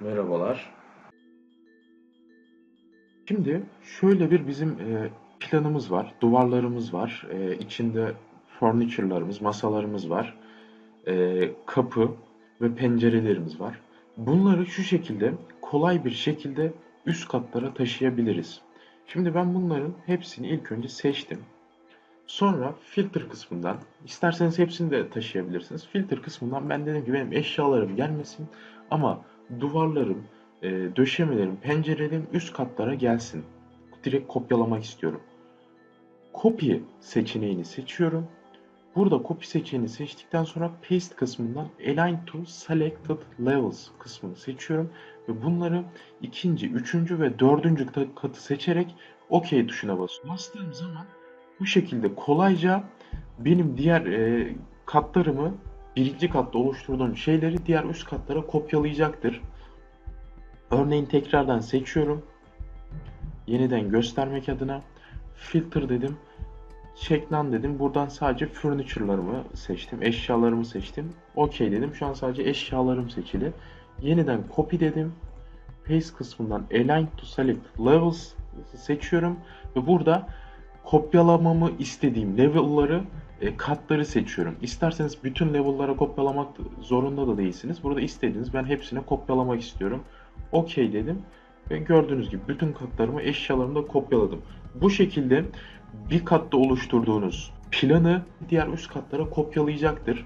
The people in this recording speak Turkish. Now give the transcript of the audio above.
Merhabalar. Şimdi şöyle bir bizim e, planımız var. Duvarlarımız var. E, içinde furniture'larımız, masalarımız var. E, kapı ve pencerelerimiz var. Bunları şu şekilde kolay bir şekilde üst katlara taşıyabiliriz. Şimdi ben bunların hepsini ilk önce seçtim. Sonra filter kısmından, isterseniz hepsini de taşıyabilirsiniz. Filter kısmından ben dedim ki benim eşyalarım gelmesin ama duvarlarım, e, döşemelerim, pencerelerim üst katlara gelsin. Direkt kopyalamak istiyorum. Copy seçeneğini seçiyorum. Burada copy seçeneğini seçtikten sonra paste kısmından align to selected levels kısmını seçiyorum ve bunları ikinci, üçüncü ve dördüncü katı seçerek OK tuşuna basıyorum. Bastığım zaman bu şekilde kolayca benim diğer e, katlarımı birinci katta oluşturduğum şeyleri diğer üst katlara kopyalayacaktır. Örneğin tekrardan seçiyorum. Yeniden göstermek adına filter dedim. Check dedim. Buradan sadece furniture'larımı seçtim. Eşyalarımı seçtim. OK dedim. Şu an sadece eşyalarım seçili. Yeniden copy dedim. Paste kısmından align to select levels seçiyorum. Ve burada kopyalamamı istediğim level'ları e, katları seçiyorum. İsterseniz bütün level'lara kopyalamak zorunda da değilsiniz. Burada istediğiniz ben hepsine kopyalamak istiyorum. OK dedim. Ve gördüğünüz gibi bütün katlarımı eşyalarımı da kopyaladım. Bu şekilde bir katta oluşturduğunuz planı diğer üst katlara kopyalayacaktır.